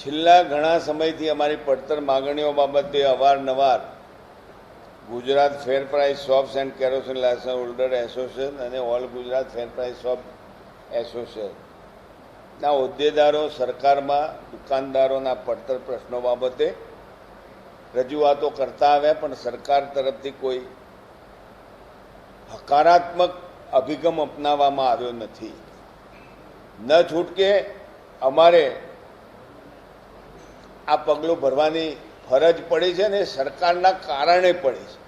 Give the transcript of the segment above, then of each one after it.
છેલ્લા ઘણા સમયથી અમારી પડતર માગણીઓ બાબતે અવારનવાર Gujarat fair price shops and kerosene licence holder association અને all Gujarat fair price shop એસોસિએશનના હોદ્દેદારો, સરકારમાં, દુકાનદારોના પડતર પ્રશ્નો બાબતે રજૂઆતો કરતા આવ્યા, પણ સરકાર તરફથી કોઈ હકારાત્મક અભિગમ અપનાવવામાં આવ્યો નથી. ન છૂટકે અમારે આ પગલું ભરવાની ફરજ પડી છે ને સરકારના કારણે પડી છે.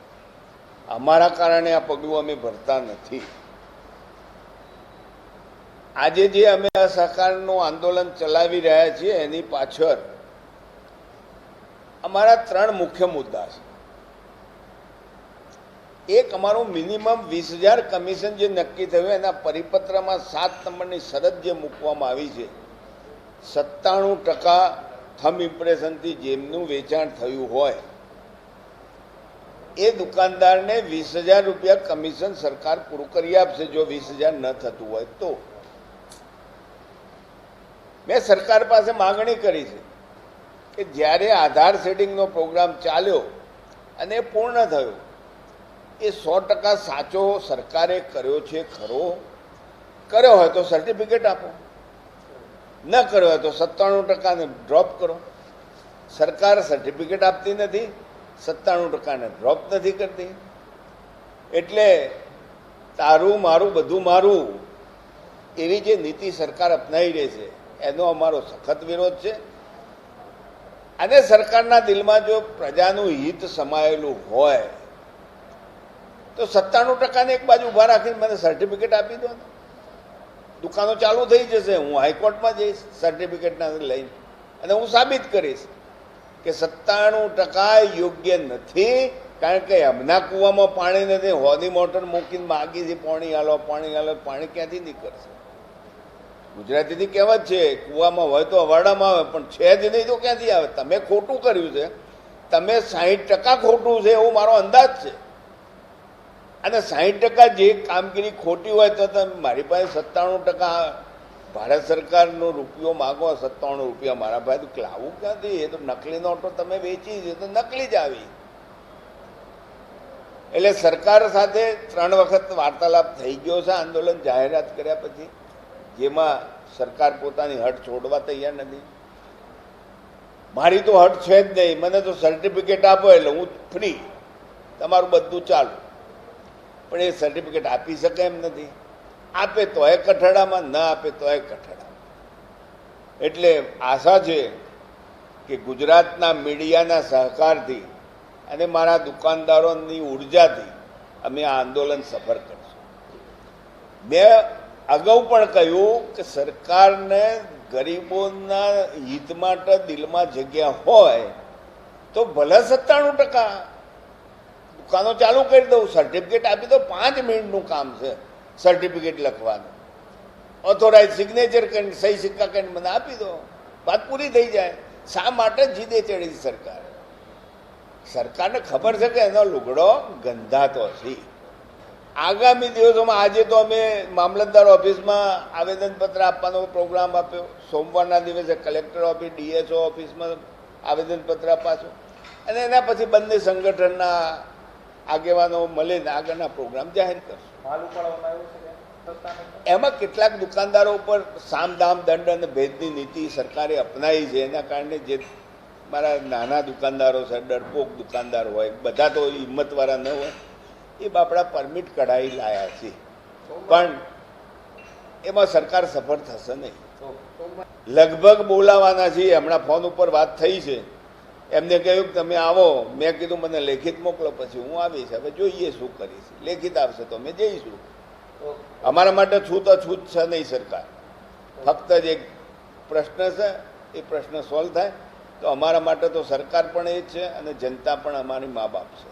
અમારા કારણે આ પગલું અમે ભરતા નથી. આજે જે અમે આ સહકારનું આંદોલન ચલાવી રહ્યા છીએ, એની પાછળ અમારા ત્રણ મુખ્ય મુદ્દા છે. એક, અમારું મિનિમમ વીસ હજાર કમિશન જે નક્કી થયું, એના પરિપત્રમાં સાત નંબરની શરત જે મૂકવામાં આવી છે, સત્તાણું ટકા થમ ઇમ્પ્રેશનથી જેમનું વેચાણ થયું હોય, એ દુકાનદારને વીસ હજાર રૂપિયા કમિશન સરકાર પૂરું કરી આપશે જો વીસ હજાર ન થતું હોય તો. મેં સરકાર પાસે માગણી કરી છે કે જ્યારે આધાર સેટિંગનો પ્રોગ્રામ ચાલ્યો અને પૂર્ણ થયો, એ સો ટકા સાચો સરકારે કર્યો છે ખરો? કર્યો હોય તો સર્ટિફિકેટ આપો. ન કરવા તો સત્તાણું ટકાને ડ્રોપ કરો. સરકાર સર્ટિફિકેટ આપતી નથી, સત્તાણું ટકાને ડ્રોપ નથી કરતી. એટલે તારું, મારું, બધું મારું, એવી જે નીતિ સરકાર અપનાવી રહી છે, એનો અમારો સખત વિરોધ છે. અને સરકારના દિલમાં જો પ્રજાનું હિત સમાયેલું હોય, તો સત્તાણું ટકાને એક બાજુ ઊભા રાખીને મને સર્ટિફિકેટ આપી દો ને. દુકાનો ચાલુ થઈ જશે, હું હાઈકોર્ટમાં જઈશ સર્ટિફિકેટના લઈને અને હું સાબિત કરીશ કે સત્તાણું ટકા યોગ્ય નથી, કારણ કે હમણાં કૂવામાં પાણી નથી. હોની મોટર મૂકીને માગી છે, પાણી હાલો પાણી હાલો પાણી ક્યાંથી નીકળશે? ગુજરાતીથી કહેવત છે, કૂવામાં હોય તો અવાડામાં આવે, પણ છે જ નહીં તો ક્યાંથી આવે? તમે ખોટું કર્યું છે. તમે સાહીઠ ટકા ખોટું છે, એવો મારો અંદાજ છે. અને સાહીઠ ટકા જે કામગીરી ખોટી હોય તો તમે મારી પાસે સત્તાણું ટકા ભારત સરકારનો રૂપિયો માગો સત્તાણું રૂપિયા મારા ભાઈ, તો લાવું ક્યાંથી? એ તો નકલી નોટો તમે વેચી છે તો નકલી જ આવી. એટલે સરકાર સાથે ત્રણ વખત વાર્તાલાપ થઈ ગયો છે, આંદોલન જાહેરાત કર્યા પછી, જેમાં સરકાર પોતાની હટ છોડવા તૈયાર નથી. મારી તો હટ છે જ નહીં. મને તો સર્ટિફિકેટ આપો એટલે હું ફ્રી તમારું બધું ચાલુ. પણ એ સર્ટિફિકેટ આપી શકે એમ નથી. આપે તોય કઠડામાં, ન આપે તોય કઠડામાં. એટલે આશા છે કે ગુજરાતના મીડિયાના સહકારથી અને મારા દુકાનદારોની ઉર્જાથી અમે આ આંદોલન સફળ કરશું. મેં અગાઉ પણ કહ્યું કે સરકારને ગરીબોના હિત માટે દિલમાં જગ્યા હોય તો ભલે સત્તાણું ટકા દુકાનો ચાલુ કરી દઉં સર્ટિફિકેટ આપી દો પાંચ મિનિટનું કામ છે સર્ટિફિકેટ લખવાનું. ઓથોરાઇઝ સિગ્નેચર કરીને સહી સિક્કા કરીને મને આપી દો, વાત પૂરી થઈ જાય. શા માટે જીદે ચડી સરકાર? સરકારને ખબર છે કે એનો લુગડો ગંધાતો છે. આગામી દિવસોમાં આજે તો અમે મામલતદાર ઓફિસમાં આવેદનપત્ર આપવાનો પ્રોગ્રામ આપ્યો. સોમવારના દિવસે કલેક્ટર ઓફિસ ડીએસઓ ઓફિસમાં આવેદનપત્ર અપાશું અને એના પછી બંને સંગઠનના આગેવાનો મળીને આગળના પ્રોગ્રામ જાહેર કરશું? એમાં કેટલાક દુકાનદારો ઉપર સામદામ દંડ અને ભેદની નીતિ સરકારે અપનાવી છે. એના કારણે જે મારા નાના દુકાનદારો છે ડરપોક દુકાનદાર હોય બધા તો હિંમતવાળા ન હોય એ બાપડા પરમિટ કઢાવી લાયા છે. પણ એમાં સરકાર સફળ થશે નહીં. લગભગ બોલાવાના છીએ. હમણાં ફોન ઉપર વાત થઈ છે. એમને કહ્યું કે તમે આવો. મેં કીધું, મને લેખિત મોકલો, પછી હું આવીશ. હવે જોઈએ શું કરીશ. લેખિત આવશે તો અમે જઈશું. અમારા માટે છૂત અછૂત છે નહીં સરકાર. ફક્ત જ એક પ્રશ્ન છે, એ પ્રશ્ન સોલ્વ થાય. તો અમારા માટે તો સરકાર પણ એ જ છે અને જનતા પણ અમારી મા બાપ છે.